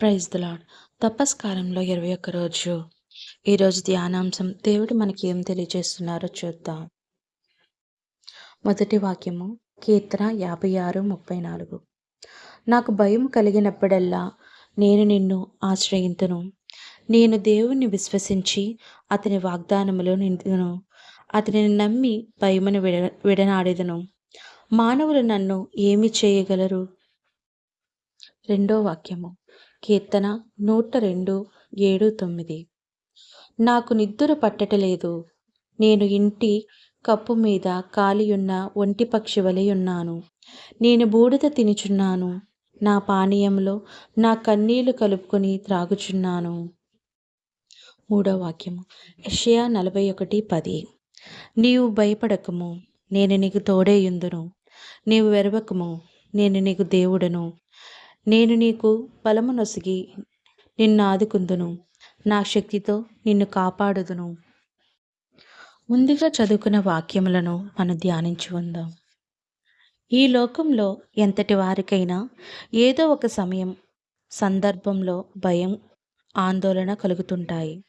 Praise the lord తపస్కారంలో ఇరవై ఒక్క రోజు. ఈరోజు ధ్యానాంశం దేవుడు మనకి ఏం తెలియజేస్తున్నారో చూద్దాం. మొదటి వాక్యము కీర్తన యాభై ఆరు ముప్పై నాలుగు. నాకు భయం కలిగినప్పుడల్లా నేను నిన్ను ఆశ్రయింతును. నేను దేవుణ్ణి విశ్వసించి అతని వాగ్దానములో నిందును అతనిని నమ్మి భయమును విడ విడనాడేదను. మానవులు నన్ను ఏమి చేయగలరు? రెండో వాక్యము కీర్తన నూట రెండు ఏడు తొమ్మిది. నాకు నిద్దుర పట్టటలేదు. నేను ఇంటి కప్పు మీద కాలియున్న ఒంటి పక్షి వలె ఉన్నాను. నేను బూడిద తినుచున్నాను. నా పానీయంలో నా కన్నీళ్ళు కలుపుకొని త్రాగుచున్నాను. మూడో వాక్యము. యషయా నలభై ఒకటి పది. నీవు భయపడకము. నేను నీకు తోడేయుందును నీవు వెరవకము. నేను నీకు దేవుడను. నేను నీకు బలము నొసిగి నిన్ను ఆదుకుందును. నా శక్తితో నిన్ను కాపాడుదును. ముందుగా చదువుకున్న వాక్యములను మనం ధ్యానించి ఉందాం. ఈ లోకంలో ఎంతటి వారికైనా ఏదో ఒక సమయం సందర్భంలో భయం ఆందోళన కలుగుతుంటాయి.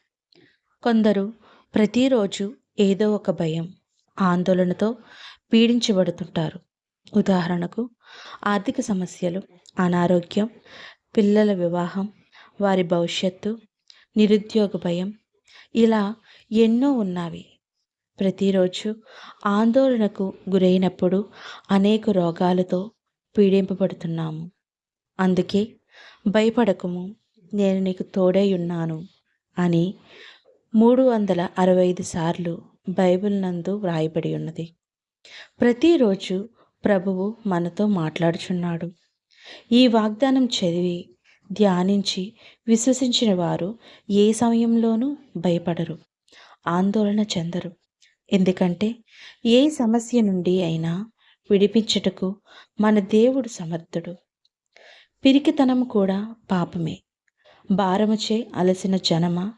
కొందరు ప్రతిరోజు ఏదో ఒక భయం ఆందోళనతో పీడించబడుతుంటారు. ఉదాహరణకు ఆర్థిక సమస్యలు అనారోగ్యం పిల్లల వివాహం వారి భవిష్యత్తు నిరుద్యోగ భయం ఇలా ఎన్నో ఉన్నవి. ప్రతిరోజు ఆందోళనకు గురైనప్పుడు అనేక రోగాలతో పీడింపబడుతున్నాము. అందుకే భయపడకము నేను నీకు తోడై ఉన్నాను అని మూడు వందల అరవై ఐదు సార్లు బైబిల్ నందు వ్రాయబడి ఉన్నది. ప్రతిరోజు ప్రభువు మనతో మాట్లాడుచున్నాడు. ఈ వాగ్దానం చదివి ధ్యానించి విశ్వసించిన వారు ఏ సమయంలోనూ భయపడరు ఆందోళన చెందరు. ఎందుకంటే ఏ సమస్య నుండి అయినా విడిపించుటకు మన దేవుడు సమర్థుడు. పిరికితనం కూడా పాపమే. భారముచే అలసిన జనమ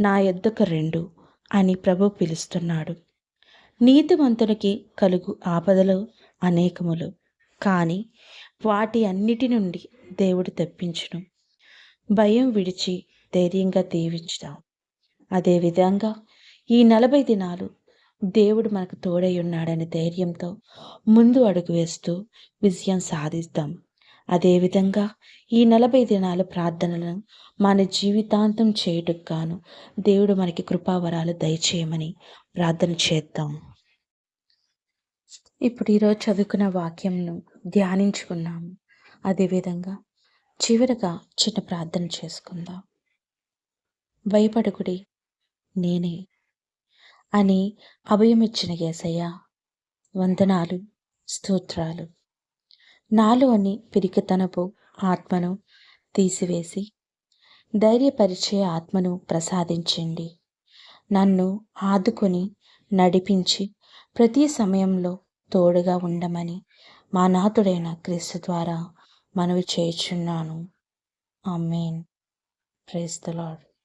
నా యొద్దకు రెండు అని ప్రభు పిలుస్తున్నాడు. నీతివంతునికి కలుగు ఆపదలు అనేకములు. కానీ వాటి అన్నిటి నుండి దేవుడు తెప్పించును. భయం విడిచి ధైర్యంగా దీవించుదాం. అదేవిధంగా ఈ నలభై దినాలు దేవుడు మనకు తోడై ఉన్నాడనే ధైర్యంతో ముందు అడుగు వేస్తూ విజయం సాధిస్తాం అదేవిధంగా ఈ నలభై దినాల ప్రార్థనలను మన జీవితాంతం చేయుటకు గాను దేవుడు మనకి కృపావరాలు దయచేయమని ప్రార్థన చేద్దాం. ఇప్పుడు ఈరోజు చదువుకున్న వాక్యంను ధ్యానించుకున్నాము అదేవిధంగా చివరగా చిన్న ప్రార్థన చేసుకుందాం. భయపడుకుడి నేనే అని అభయమిచ్చిన ఏసయ్య వందనాలు స్తోత్రాలు. నాలో అని పిరికితనపు ఆత్మను తీసివేసి ధైర్యపరిచే ఆత్మను ప్రసాదించండి. నన్ను ఆదుకొని నడిపించి ప్రతి సమయంలో తోడుగా ఉండమని మా నాథుడైన క్రీస్తు ద్వారా మనవి చేయుచున్నాను. ఆమెన్. Praise the lord